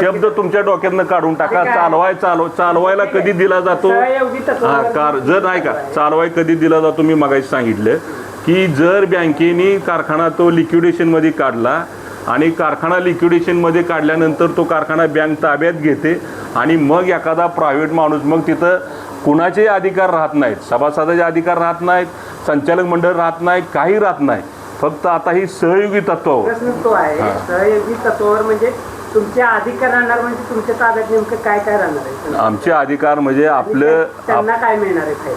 शब्द तुमच्या डोक्यातनं काढून टाका. चालवाय चालव चालवायला कधी दिला जातो? हा कार जर नाही का चालवाय कधी दिला जातो? मी मगाशी सांगितलं की जर बँकेने कारखाना तो लिक्विडेशनमध्ये काढला आणि कारखाना लिक्विडेशनमध्ये काढल्यानंतर तो कारखाना बँक ताब्यात घेते आणि मग एखादा प्रायव्हेट माणूस मग तिथं कुणाचे अधिकार राहत नाहीत? सभासदाचे अधिकार राहत नाहीत? संचालक मंडळ राहत नाही काही राहत नाही. फक्त आता ही सहयोगी तत्वावर. प्रश्न तो आहे. सहयोगी तत्वावर म्हणजे तुमचे अधिकार राहणार म्हणजे तुमच्या ताब्यात नेमकं काय काय राहणार आहे? आमचे अधिकार म्हणजे आपलं त्यांना काय मिळणार आहे?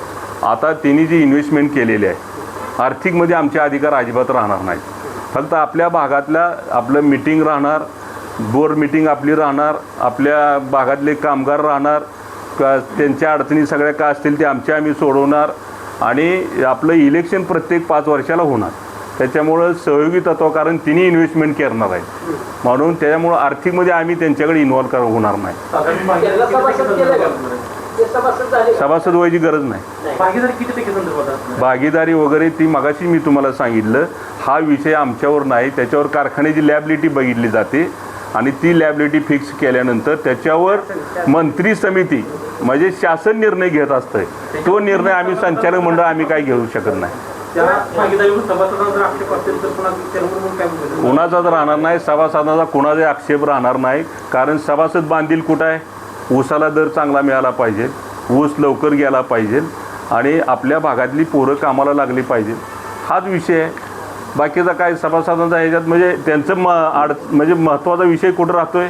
आता त्यांनी जी इन्व्हेस्टमेंट केलेली आहे आर्थिकमध्ये आमचे अधिकार अजिबात राहणार नाहीत. फक्त आपल्या भागातल्या आपलं मिटिंग राहणार बोर्ड मिटिंग आपली राहणार आपल्या भागातले कामगार राहणार का त्यांच्या अडचणी सगळ्या काय असतील ते आमच्या आम्ही सोडवणार आणि आपलं इलेक्शन प्रत्येक पाच वर्षाला होणार. त्याच्यामुळं सहयोगी तत्व कारण तिन्ही इन्व्हेस्टमेंट करणार आहे म्हणून त्याच्यामुळं आर्थिकमध्ये आम्ही त्यांच्याकडे इन्व्हॉल्व कर होणार नाही. सभासद व्हायची गरज नाही. भागीदारी किती टक्के संदर्भात असणार? भागीदारी वगैरे ती मगाशी मी तुम्हाला सांगितलं. हा विषय आमच्यावर नाही. त्याच्यावर कारखान्याची लॅबिलिटी बघितली जाते. आणि ती लॅबिलिटी फिक्स केल्यानंतर त्याच्यावर मंत्री समिती म्हणजे शासन निर्णय घेत असतंय. तो निर्णय आम्ही संचालक मंडळ आम्ही काय घेऊ शकत नाही. जर कुणाचाच राहणार नाही सभासदाचा कुणाचाही आक्षेप राहणार नाही. कारण सभासद बांधील कुठं आहे? ऊसाला दर चांगला मिळाला पाहिजे. ऊस लवकर गेला पाहिजे. आणि आपल्या भागातली पोरं कामाला लागली पाहिजे. हाच विषय आहे. बाकीचा काय सभासदांचा ह्याच्यात म्हणजे त्यांचं म आड म्हणजे महत्त्वाचा विषय कुठं राहतो आहे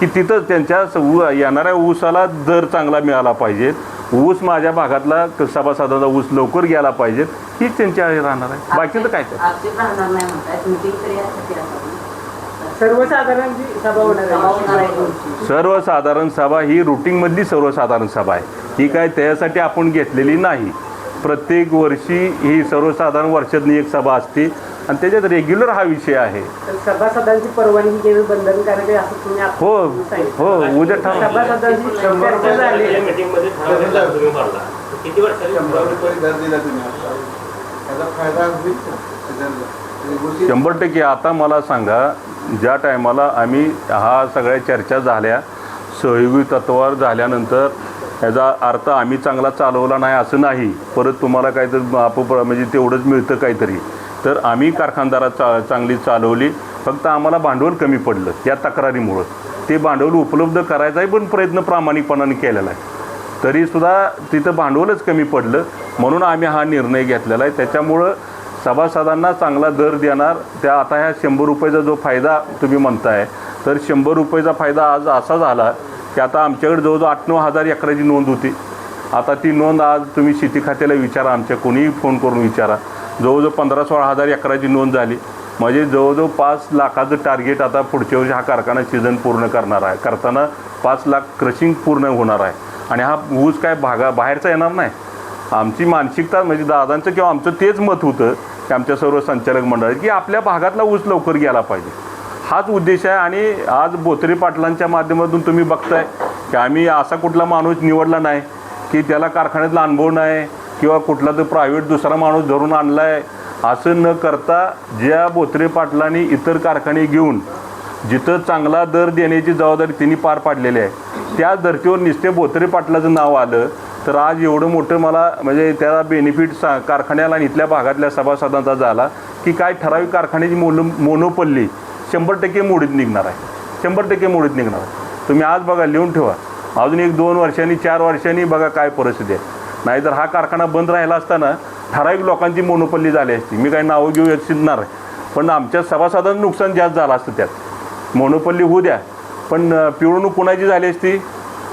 की तिथं त्यांच्या स- ऊ येणाऱ्या ऊसाला दर चांगला मिळाला पाहिजे. ऊस माझ्या भागातला सभासदाचा ऊस लवकर गेला पाहिजे हीच त्यांच्या हे राहणार आहे. बाकीचं काय ते आक्षेप राहणार नाही म्हणतायत मीटिंग तरी असावी. सर्वसाधारण जी सभा ही रुटीनमधली सर्वसाधारण सभा आहे. ही काय त्याच्यासाठी आपण घेतलेली नाही. प्रत्येक वर्षी ही सर्वसाधारण वर्षातली एक सभा असते. आणि त्याच्यात रेग्युलर हा विषय आहे. सभासदांची परवानगी घेणं बंधनकारक आहे असं तुम्ही आता हो सांगितलं. हो उद्या ठरव सभासदांची चर्चा झाली. मीटिंगमध्ये ठरवलं तुम्ही भरला किती वर्षांनी शंभर रुपये दर दिला तुम्ही आता. त्याचा फायदा होईल का? शेजारला? म्हणजे गोष्टी- शंभर टक्के आता मला सांगा ज्या टायमाला आम्ही हा सगळ्या चर्चा झाल्या सहयोगी तत्वावर झाल्यानंतर याचा अर्थ आम्ही चांगला चालवला नाही असं नाही. परत तुम्हाला काहीतरी आपोप म्हणजे तेवढंच मिळतं काहीतरी. तर आम्ही कारखानदारा चा चांगली चालवली. फक्त आम्हाला भांडवल कमी पडलं या तक्रारीमुळं. ते भांडवल उपलब्ध करायचाही पण प्रयत्न प्रामाणिकपणाने केलेला आहे. तरीसुद्धा तिथं भांडवलच कमी पडलं. म्हणून आम्ही हा निर्णय घेतलेला आहे. त्याच्यामुळं सभासदांना चांगला दर देणार. त्या आता ह्या शंभर रुपयाचा जो फायदा तुम्ही म्हणताय तर शंभर रुपयाचा फायदा आज असा झाला की आता आमच्याकडे जवळजवळ आठ नऊ हजार एकराची नोंद होती. आता ती नोंद आज तुम्ही शेती खात्याला विचारा आमच्या कोणीही फोन करून विचारा. जवळजवळ पंधरा सोळा हजार एकराची नोंद झाली. म्हणजे जवळजवळ पाच लाखाचं टार्गेट आता पुढच्या वर्षी हा कारखाना सीझन पूर्ण करणार आहे. करताना पाच लाख क्रशिंग पूर्ण होणार आहे. आणि हा ऊस काय भागा बाहेरचा येणार नाही. आमची मानसिकता म्हणजे दादांचं किंवा आमचं तेच मत होतं की आमच्या सर्व संचालक मंडळात की आपल्या भागातला ऊस लवकर गेला पाहिजे. हाच उद्देश आहे आणि आज बोत्रे पाटलांच्या माध्यमातून तुम्ही बघताय की आम्ही असा कुठला माणूस निवडला नाही की त्याला कारखान्यातला अनुभव नाही. किंवा कुठला तर प्रायव्हेट दुसरा माणूस धरून आणला आहे असं न करता ज्या बोत्रे पाटलांनी इतर कारखाने घेऊन जिथं चांगला दर देण्याची जबाबदारी त्यांनी पार पाडलेली आहे त्याच धर्तीवर निस्ते बोत्रे पाटलाचं नाव आलं तर आज एवढं मोठं मला म्हणजे त्याला बेनिफिट सा कारखान्याला आणि इथल्या भागातल्या सभासदांचा झाला की काय ठराविक कारखान्याची मोनो मोनोपल्ली शंभर टक्के मोडीत निघणार आहे. शंभर टक्के मोडीत निघणार आहे. तुम्ही आज बघा लिहून ठेवा. अजून एक दोन वर्षांनी चार वर्षांनी बघा काय परिस्थिती आहे. नाहीतर हा कारखाना बंद राहिला असताना ठराविक लोकांची मोनोपल्ली झाली असती. मी काही नावं घेऊ इच्छिणार पण आमच्या सभासदांचं नुकसान जास्त झालं असतं त्यात. मोनोपल्ली होऊ द्या. पण पिळवणूक कुणाची झाली असती?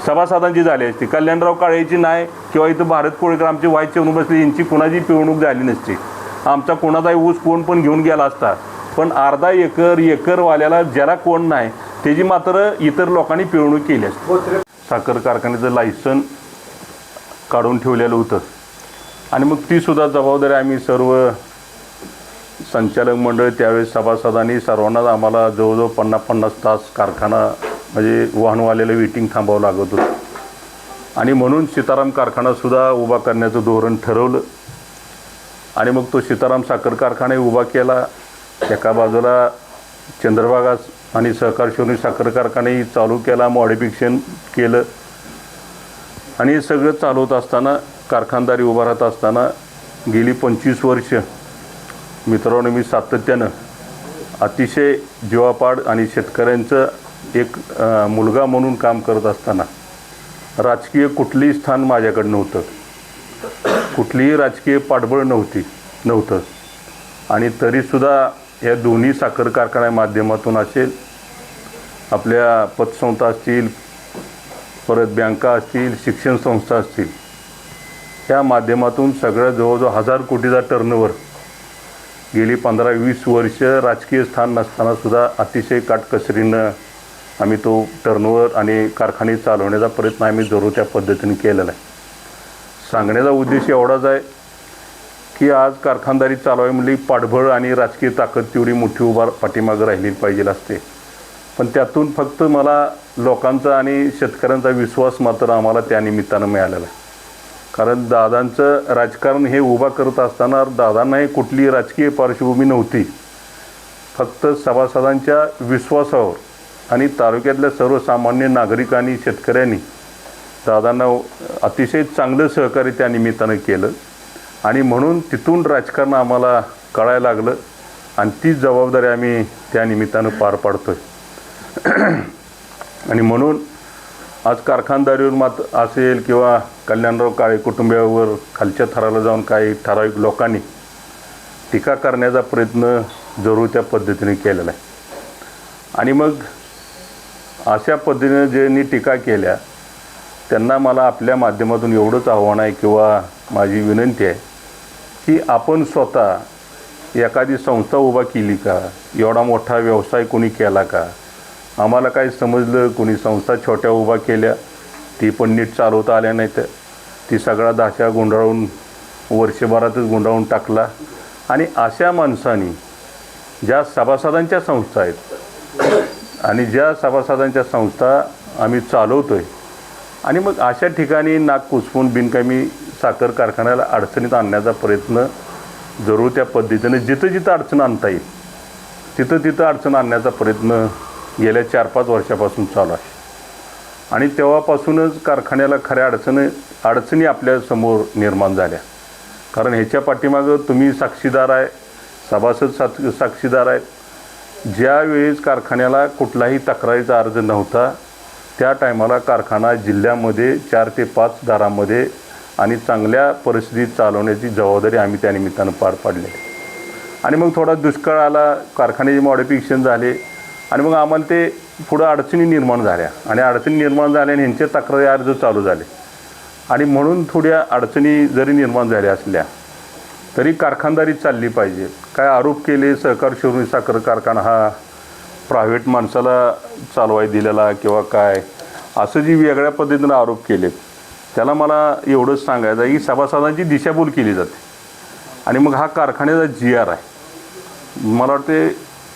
सभासदांची झाली असती. कल्याणराव काळेची नाही किंवा इथं भारत कोळेकर आमचे वाईट चेवणूक बसले यांची कुणाची पिळवणूक झाली नसती. आमचा कोणाचाही ऊस कोण पण घेऊन गेला असता. पण अर्धा एकर एकरवाल्याला ज्याला कोण नाही त्याची मात्र इतर लोकांनी पिळवणूक केली असते. साखर कारखान्याचं लायसन काढून ठेवलेलं होतं. आणि मग तीसुद्धा जबाबदारी आम्ही सर्व संचालक मंडळ त्यावेळेस सभासदांनी सर्वांनाच आम्हाला जवळजवळ पन्नास पन्नास तास कारखाना म्हणजे वाहनवाल्याला वेटिंग थांबावं लागत होतं. आणि म्हणून सीताराम कारखानासुद्धा उभा करण्याचं धोरण ठरवलं. आणि मग तो सीताराम साखर कारखाना उभा केला. एका बाजूला चंद्रभागा आणि सहकार साखर कारखानाही चालू केला मॉडिफिकेशन केलं. आणि हे सगळं चालवत असताना कारखानदारी उभा राहत असताना गेली पंचवीस वर्ष मित्रांनो मी सातत्यानं अतिशय जीवापाड आणि शेतकऱ्यांचं एक मुलगा म्हणून काम करत असताना राजकीय कुठलीही स्थान माझ्याकडं नव्हतं. कुठलीही राजकीय पाठबळ नव्हती नव्हतं. आणि तरीसुद्धा या दोन्ही साखर कारखान्या माध्यमातून असेल आपल्या पतसंस्था असतील परत बँका असतील शिक्षण संस्था असतील या माध्यमातून सगळ्या जवळजवळ हजार कोटीचा टर्नओव्हर गेली पंधरा वीस वर्ष राजकीय स्थान नसतानासुद्धा अतिशय काटकसरीनं आम्ही तो टर्नओव्हर आणि कारखाने चालवण्याचा प्रयत्न आम्ही जरूर त्या पद्धतीने केलेला आहे. सांगण्याचा उद्देश एवढाच आहे की आज कारखानदारी चालवावी पाठबळ आणि राजकीय ताकद तेवढी मोठी उभार पाठीमागं राहिली पाहिजे असते. पण त्यातून फक्त मला लोकांचा आणि शेतकऱ्यांचा विश्वास मात्र आम्हाला त्या निमित्तानं मिळालेला आहे. कारण दादांचं राजकारण हे उभा करत असताना दादांनाही कुठली राजकीय पार्श्वभूमी नव्हती. फक्त सभासदांच्या विश्वासावर आणि तालुक्यातल्या सर्वसामान्य नागरिक आणि शेतकऱ्यांनी दादांना अतिशय चांगलं सहकार्य त्या निमित्तानं केलं. आणि म्हणून तिथून राजकारण आम्हाला कळायला लागलं आणि ती जबाबदारी आम्ही त्या निमित्तानं पार पाडतोय. आणि म्हणून आज कारखानदारीवर मात असेल किंवा कल्याणराव काळे कुटुंबियावर खालच्या थराला जाऊन काही ठराविक लोकांनी टीका करण्याचा प्रयत्न जरूर त्या पद्धतीने केलेला आहे. आणि मग अशा पद्धतीने ज्यांनी टीका केल्या त्यांना मला आपल्या माध्यमातून एवढंच आव्हान आहे किंवा माझी विनंती आहे की आपण स्वतः एखादी संस्था उभा केली का? एवढा मोठा व्यवसाय कोणी केला का? आम्हाला काय समजलं कोणी संस्था छोट्या उभा केल्या ती पण नीट चालवता आल्या नाही तर ती सगळा दाशा गुंडाळून वर्षभरातच गुंडाळून टाकला. आणि अशा माणसांनी ज्या सभासदांच्या संस्था आहेत आणि ज्या सभासदांच्या संस्था आम्ही चालवतो आहे आणि मग अशा ठिकाणी नाक कुचपून बिनकामी साखर कारखान्याला अडचणीत आणण्याचा प्रयत्न जरूर त्या पद्धतीने जिथं जिथं अडचण आणता येईल तिथं तिथं अडचण आणण्याचा प्रयत्न गेल्या चार पाच वर्षापासून चालू आहे. आणि तेव्हापासूनच कारखान्याला खऱ्या अडचणी अडचणी आपल्यासमोर निर्माण झाल्या. कारण ह्याच्या पाठीमागं तुम्ही साक्षीदार आहे सभासद साक्ष साक्षीदार आहेत. ज्यावेळेस कारखान्याला कुठलाही तक्रारीचा अर्ज नव्हता त्या टायमाला कारखाना जिल्ह्यामध्ये चार ते पाच दारामध्ये आणि चांगल्या परिस्थितीत चालवण्याची जबाबदारी आम्ही त्या निमित्तानं पार पाडली. आणि मग थोडा दुष्काळ आला कारखान्याचे मॉडिफिकेशन झाले आणि मग आम्हाला ते पुढं अडचणी निर्माण झाल्या. आणि अडचणी निर्माण झाल्याने ह्यांचे तक्रारी अर्ज चालू झाले. आणि म्हणून थोड्या अडचणी जरी निर्माण झाल्या असल्या तरी कारखानदारी चालली पाहिजे. काय आरोप केले सहकार शिवणी साखर कारखाना हा प्रायव्हेट माणसाला चालवाय दिलेला किंवा काय असं जी वेगळ्या पद्धतीनं आरोप केले त्याला मला एवढंच सांगायचं आहे. की सभासदांची दिशाभूल केली जाते. आणि मग हा कारखान्याचा जी आर आहे. मला वाटते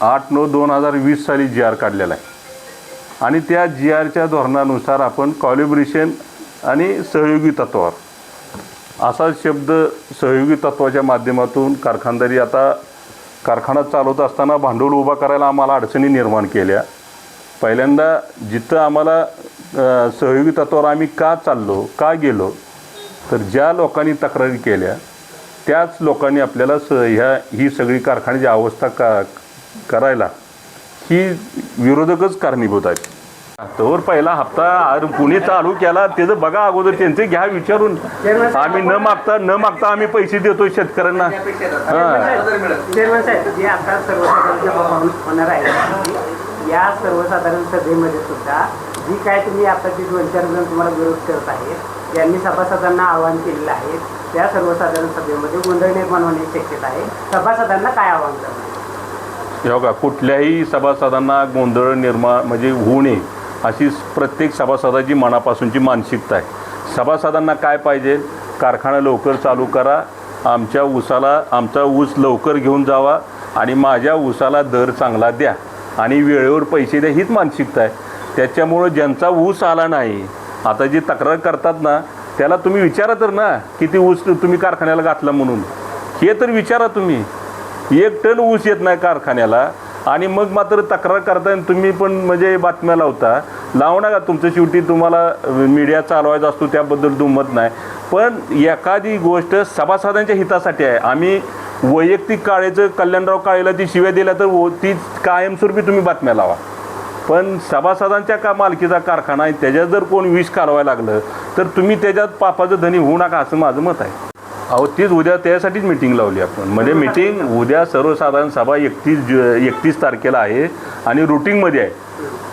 आठ नऊ दोन हजार वीस साली जी आर काढलेला आहे. आणि त्या जी आरच्या धोरणानुसार आपण कॉलिब्रेशन आणि सहयोगी तत्वावर असा शब्द सहयोगी तत्वाच्या माध्यमातून कारखानदारी आता कारखाना चालवत असताना भांडवल उभा करायला आम्हाला अडचणी निर्माण केल्या. पहिल्यांदा जिथं आम्हाला सहयोगी तत्वावर आम्ही का चाललो का गेलो तर ज्या लोकांनी तक्रारी केल्या त्याच लोकांनी आपल्याला स ह्या ही सगळी कारखान्याची अवस्था का करायला. ही विरोधकच कारणीभूत आहेत. तर पहिला हप्ता कुणी चालू केला त्याचं बघा अगोदर त्यांचे घ्या विचारून. आम्ही न मागता न मागता आम्ही पैसे देतो शेतकऱ्यांना. सर्वसाधारण आहे या सर्वसाधारण सभेमध्ये सुद्धा जी काय तुम्ही आता जी दोन चार जण तुम्हाला विरोध करत आहेत यांनी सभासदांना आवाहन केलेलं आहे त्या सर्वसाधारण सभेमध्ये गोंधळ निर्माण होण्याची शक्यता आहे. सभासदांना काय आवाहन करणार? हे बघा कुठल्याही सभासदांना गोंधळ निर्माण म्हणजे होऊ नये अशी प्रत्येक सभासदाची मनापासूनची मानसिकता आहे. सभासदांना काय पाहिजे? कारखाना लवकर चालू करा आमच्या ऊसाला आमचा ऊस लवकर घेऊन जावा आणि माझ्या ऊसाला दर चांगला द्या आणि वेळेवर पैसे द्या हीच मानसिकता आहे. त्याच्यामुळं ज्यांचा ऊस आला नाही आता जी तक्रार करतात ना त्याला तुम्ही विचारा तर ना किती ऊस तुम्ही कारखान्याला घातला म्हणून. हे तर विचारा तुम्ही. एक टन ऊस येत नाही कारखान्याला. आणि मग मात्र तक्रार करताना तुम्ही पण म्हणजे बातम्या लावता. लावू नका तुमचं शेवटी तुम्हाला मीडिया चालवायचा असतो त्याबद्दल दुमत नाही. पण एखादी गोष्ट सभासदांच्या हितासाठी आहे. आम्ही वैयक्तिक काळेचं कल्याणराव काळेला ती शिव्या दिल्या तर ती कायमस्वरूपी तुम्ही बातम्या लावा. पण सभासदांच्या का मालकीचा कारखाना आहे? त्याच्यात जर कोण विष कालवायला लागलं तर तुम्ही त्याच्यात पापाचं धनी होऊ नका असं माझं मत आहे. अहो तीच उद्या त्यासाठीच मिटिंग लावली आपण. म्हणजे मिटिंग उद्या सर्वसाधारण सभा एकतीस जु एकतीस तारखेला आहे आणि रुटीनमध्ये आहे.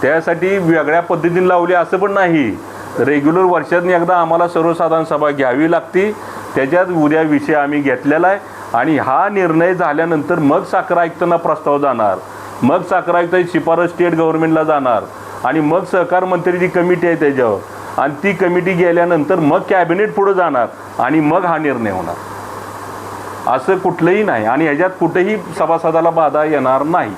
त्यासाठी वेगळ्या पद्धतीने लावली असं पण नाही. रेग्युलर वर्षातून एकदा आम्हाला सर्वसाधारण सभा घ्यावी लागते. त्याच्यात उद्या विषय आम्ही घेतलेला आहे. आणि हा निर्णय झाल्यानंतर मग साखर आयुक्तांना प्रस्ताव जाणार. मग साखर आयुक्ताची शिफारस स्टेट गव्हर्नमेंटला जाणार. आणि मग सहकार मंत्र्याची कमिटी आहे त्याच्यावर. आणि ती कमिटी गेल्यानंतर मग कॅबिनेट पुढे जाणार आणि मग हा निर्णय होणार. असं कुठलंही नाही आणि ह्याच्यात कुठेही सभासदाला बाधा येणार नाही.